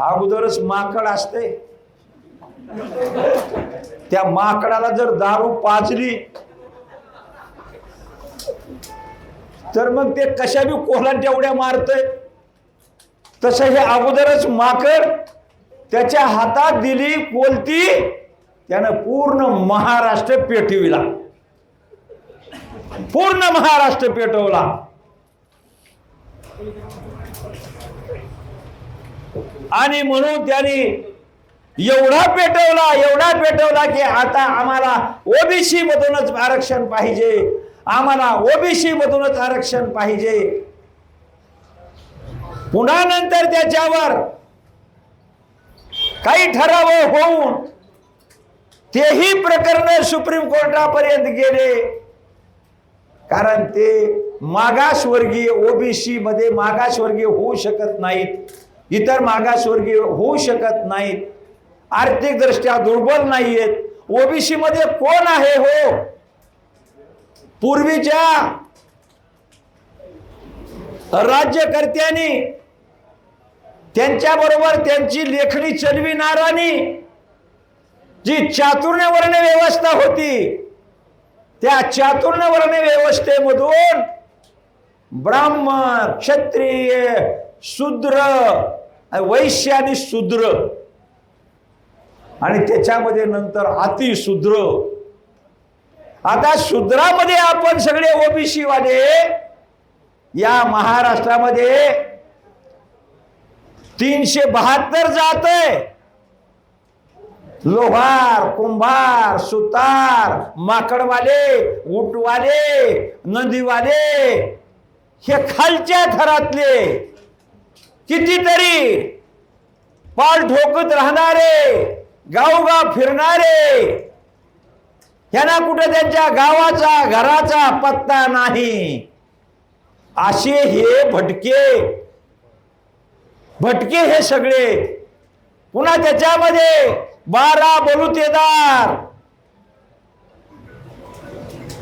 अगोदरच माकड असते. त्या माकडाला जर दारू पाजली तर मग ते कशा बी कोहला तेवढ्या मारतय. तसं हे अगोदरच माकड त्याच्या हातात दिली कोलती त्यानं पूर्ण महाराष्ट्र पेटविला. पूर्ण महाराष्ट्र पेटवला. आणि म्हणून त्यांनी एवढा पेटवला एवढा पेटवला की आता आम्हाला ओबीसी मधूनच आरक्षण पाहिजे. आम्हाला ओबीसी मधूनच आरक्षण पाहिजे. पुन्हा नंतर त्याच्यावर काही ठराव होऊन तेही प्रकरण सुप्रीम कोर्टापर्यंत गेले. कारण ते मागासवर्गीय ओबीसी मध्ये मागासवर्गीय होऊ शकत नाहीत. इतर मागासवर्गीय होऊ शकत नाहीत. आर्थिक दृष्ट्या दुर्बल नाहीयेत. ओबीसी मध्ये कोण आहे हो? पूर्वीच्या राज्यकर्त्यांनी त्यांच्या बरोबर त्यांची लेखणी चलविणारानी जी चातुर्य वर्ण व्यवस्था होती त्या चातुर्य वर्ण व्यवस्थेमधून ब्राह्मण क्षत्रिय शूद्र वैश्य आणि शूद्र. आणि त्याच्यामध्ये नंतर अतिशूद्र. आता शूद्रामध्ये आपण सगळे ओबीसी वाले या महाराष्ट्रामध्ये तीनशे बहात्तर जात आहे. लोहार कुंभार सुतार माकडवाले उटवाले नदीवाले हे खालच्या थरातले कितीतरी पाल ठोकत राहणारे गावगाव फिरणारे यांना कुठे त्यांच्या गावाचा घराचा पत्ता नाही. असे हे भटके भटके हे सगळे. पुन्हा त्याच्यामध्ये बारा बलुतेदार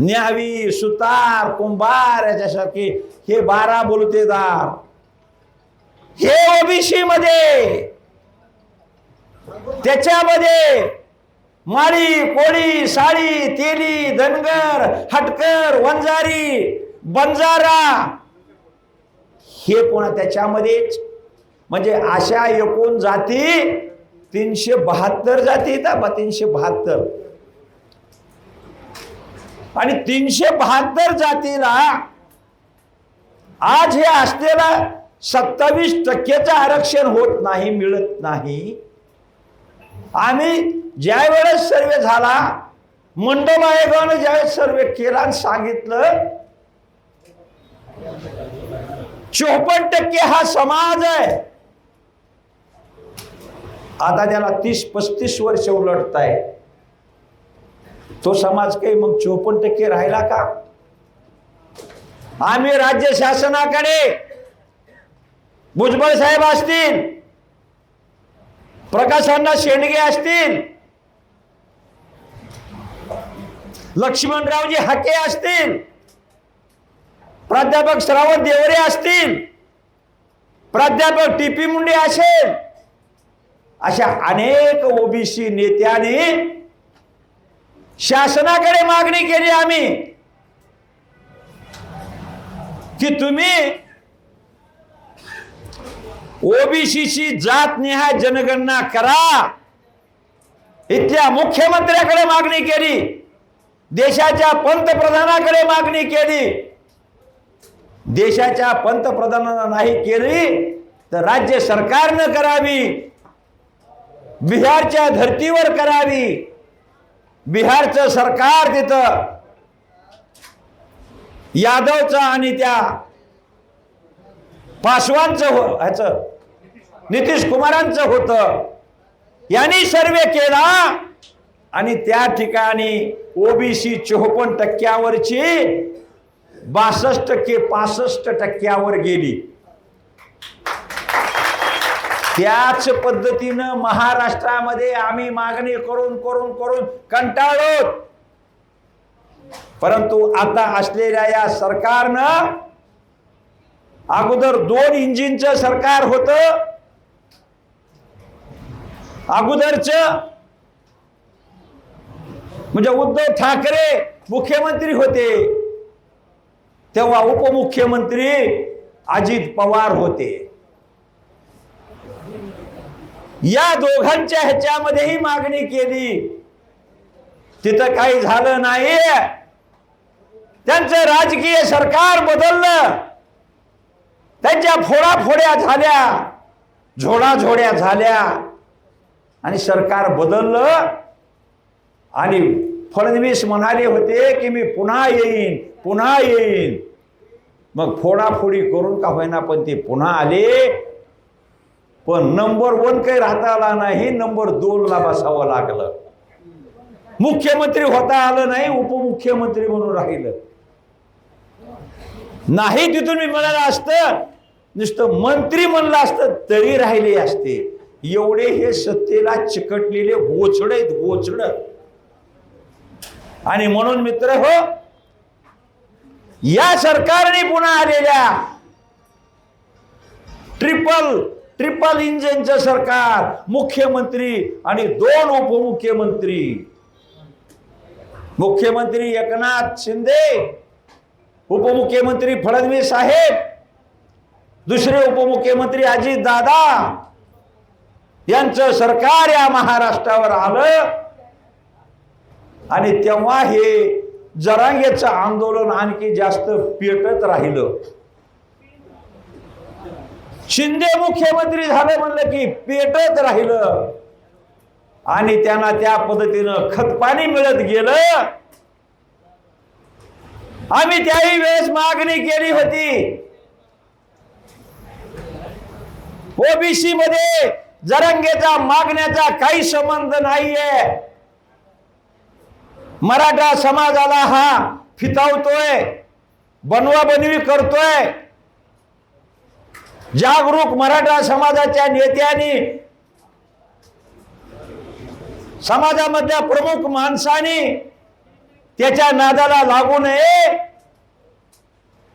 न्यावी सुतार कुंभार याच्यासारखे. हे बारा बोलतेदार. हे ओबीसी मध्ये त्याच्यामध्ये माळी कोळी साळी तेली धनगर हटकर वंजारी बंजारा. हे पुन्हा त्याच्यामध्येच? म्हणजे अशा एकूण जाती तीनशे बहात्तर जाती येतात बा तीनशे बहात्तर. आणि तीनशे बहात्तर जातीला आज हे असलेला सत्तावीस टक्केचं आरक्षण होत नाही मिळत नाही. आम्ही ज्या वेळेस सर्वे झाला मंडल आयोगानं ज्यावेळेस सर्वे केला आणि सांगितलं चोपन्न टक्के हा समाज आहे. आता त्याला तीस पस्तीस वर्ष उलटत आहे तो समाज काही मग चोपन्न टक्के राहिला का? आम्ही राज्य शासनाकडे भुजबळ साहेब असतील प्रकाशांना शेंडगे असतील लक्ष्मणरावजी हाके असतील प्राध्यापक श्रावण देवरे असतील प्राध्यापक टी पी मुंडे असेल अशा अनेक ओबीसी नेत्यांनी शासनाकडे मागणी केली आम्ही. की तुम्ही ओबीसीची जात निहाय जनगणना करा. इथल्या मुख्यमंत्र्याकडे मागणी केली. देशाच्या पंतप्रधानाकडे मागणी केली. देशाच्या पंतप्रधानांना नाही केली तर राज्य सरकारनं करावी. बिहारच्या धर्तीवर करावी. बिहारचं सरकार तिथं यादवचं आणि त्या पासवानचं हो ह्याचं नितीश कुमारांचं होतं. यांनी सर्वे केला आणि त्या ठिकाणी ओबीसी चोपन्न टक्क्यावरची बासष्ट टक्के पासष्ट टक्क्यावर गेली. त्याच पद्धतीनं महाराष्ट्रामध्ये आम्ही मागणी करून करून करून कंटाळलो. परंतु आता असलेल्या या सरकारनं अगोदर दोन इंजिनचं सरकार होत. अगोदरच म्हणजे उद्धव ठाकरे मुख्यमंत्री होते. तेव्हा उपमुख्यमंत्री अजित पवार होते. या दोघांच्या ह्याच्यामध्येही मागणी केली. तिथं काही झालं नाही त्यांचं राजकीय सरकार बदललं. त्यांच्या फोडाफोड्या झाल्या. झोडाझोड्या झाल्या. आणि सरकार बदललं. आणि फडणवीस म्हणाले होते की मी पुन्हा येईन पुन्हा येईन. मग फोडाफोडी करून का होईना पण ते पुन्हा आले? पण नंबर वन काही राहता आला नाही नंबर दोन ला बसावं लागलं. मुख्यमंत्री होता आलं नाही उपमुख्यमंत्री म्हणून राहिलं. नाही तिथून मी म्हणाला असतं नुसतं मंत्री म्हणलं असतं तरी राहिले असते. एवढे हे सत्तेला चिकटलेले गोचड आहेत गोचड. आणि म्हणून मित्र हो या सरकारने पुन्हा आलेल्या ट्रिपल ट्रिपल इंजिनचं सरकार मुख्यमंत्री आणि दोन उपमुख्यमंत्री. मुख्यमंत्री एकनाथ शिंदे उपमुख्यमंत्री फडणवीस साहेब दुसरे उपमुख्यमंत्री अजित दादा. यांचं सरकार या महाराष्ट्रावर आलं. आणि तेव्हा हे जरांगेचं आंदोलन आणखी जास्त पेटत राहिलं. शिंदे मुख्यमंत्री झाले म्हणलं की पेटत राहिलं. आणि त्यांना त्या पद्धतीनं खतपाणी मिळत गेलं. आम्ही त्याही वेळेस मागणी केली होती. ओबीसी मध्ये जरंगेचा मागण्याचा काही संबंध नाहीये. मराठा समाजाला हा फितावतोय बनवा बनवी करतोय. जागरूक मराठा समाजाच्या नेत्यांनी समाजामधल्या प्रमुख माणसाने त्याच्या नादाला लागू नये.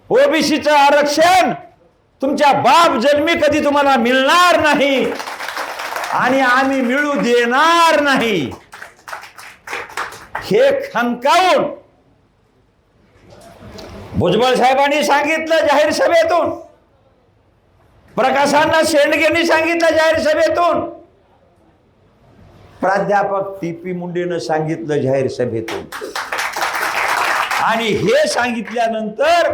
ओबीसीचं आरक्षण तुमच्या बाप जन्मी कधी तुम्हाला मिळणार नाही. आणि आम्ही मिळू देणार नाही. हे खनकावून भुजबळ साहेबांनी सांगितलं जाहीर सभेतून. प्रकाशांना शेंडगेंनी सांगितलं जाहीर सभेतून. प्राध्यापक टी पी मुंडेनं सांगितलं जाहीर सभेतून. आणि हे सांगितल्यानंतर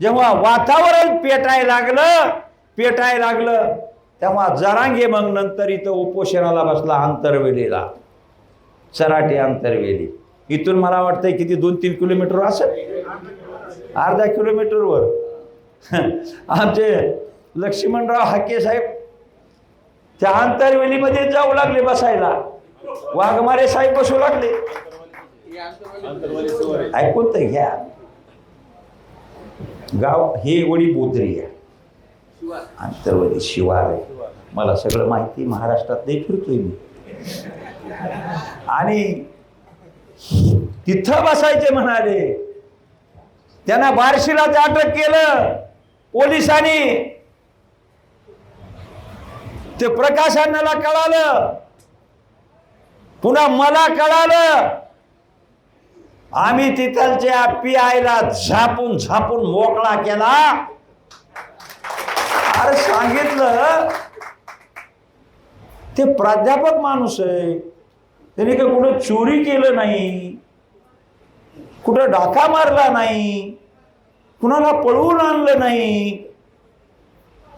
जेव्हा वातावरण पेटाय लागलं पेटाय लागलं तेव्हा जरांगे मग नंतर इथं उपोषणाला बसला आंतरवेलीला. चराटे आंतरवेली. इथून मला वाटतंय किती दोन तीन किलोमीटर असेल? अर्धा किलोमीटरवर. आमचे लक्ष्मणराव हाके साहेब त्या आंतरवेलीमध्ये जाऊ लागले बसायला. वाघमारे साहेब बसू लागले. ऐकून तर घ्या. गाव हे वडी बोधरी आहे. आंतरवली शिवार आहे. मला सगळं माहिती महाराष्ट्रात नाही फिरतोय मी. आणि तिथं बसायचे म्हणाले. त्यांना बार्शीला अटक केलं. पोलिसांनी ते प्रकाश अण्णाला कळालं. पुन्हा मला कळालं. आम्ही तिथलच्या पी आयला झापून झापून मोकळा केला. अरे सांगितलं. ते प्राध्यापक माणूस आहे. त्याने काही कुठं चोरी केलं नाही. कुठं डाका मारला नाही. कुणाला पळवून आणलं नाही.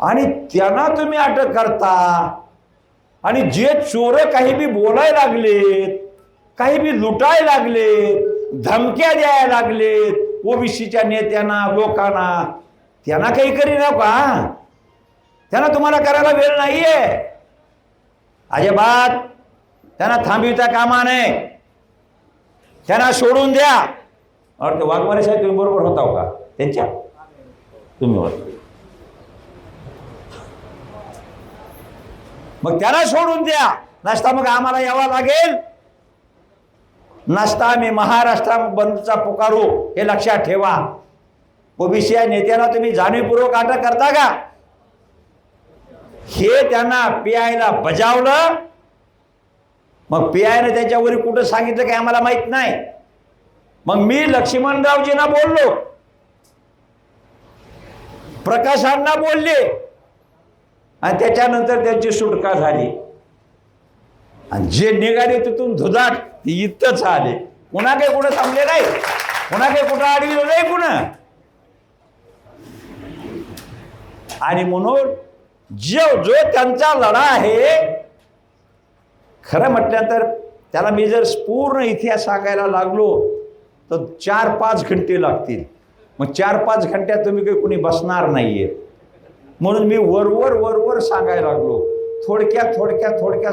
आणि त्यांना तुम्ही अटक करता. आणि जे चोर काही बी बोलायला लागलेत काही बी लुटायला लागलेत धमक्या द्यायला लागलेत ओबीसीच्या नेत्यांना लोकांना त्यांना काही करी नका त्यांना तुम्हाला करायला वेळ नाहीये. अजिबात. त्यांना थांबविता कामा नये. त्यांना सोडून द्या. अर्थ वाघमारे साहेब तुम्ही बरोबर होता हो का? त्यांच्या? तुम्ही होता मग त्याला सोडून द्या. नाश्ता मग आम्हाला यावा लागेल. नाश्ता आम्ही महाराष्ट्र बंदचा पुकारू हे लक्षात ठेवा. ओबीसी या नेत्याला तुम्ही जाणीवपूर्वक अटक करता का? हे त्यांना पीआयला बजावलं. मग पीआयने त्याच्यावर कुठं सांगितलं की आम्हाला माहीत नाही. मग मी लक्ष्मणरावजींना बोललो. प्रकाशांना बोलले. आणि त्याच्यानंतर त्यांची सुटका झाली. आणि जे निघाले तिथून धुदाट ते इथंच आले कुणा काही कुठं थांबले नाही? कुणा काही कुठं अडविलं नाही कुणा? आणि म्हणून जो जो त्यांचा लढा आहे खरं म्हटल्यानंतर त्याला मी जर पूर्ण इतिहास सांगायला लागलो तर चार पाच घंटे लागतील. मग चार पाच घंट्यात तुम्ही काही कुणी बसणार नाहीये. म्हणून मी वरवर वरवर सांगायला लागलो. थोडक्यात थोडक्यात थोडक्यात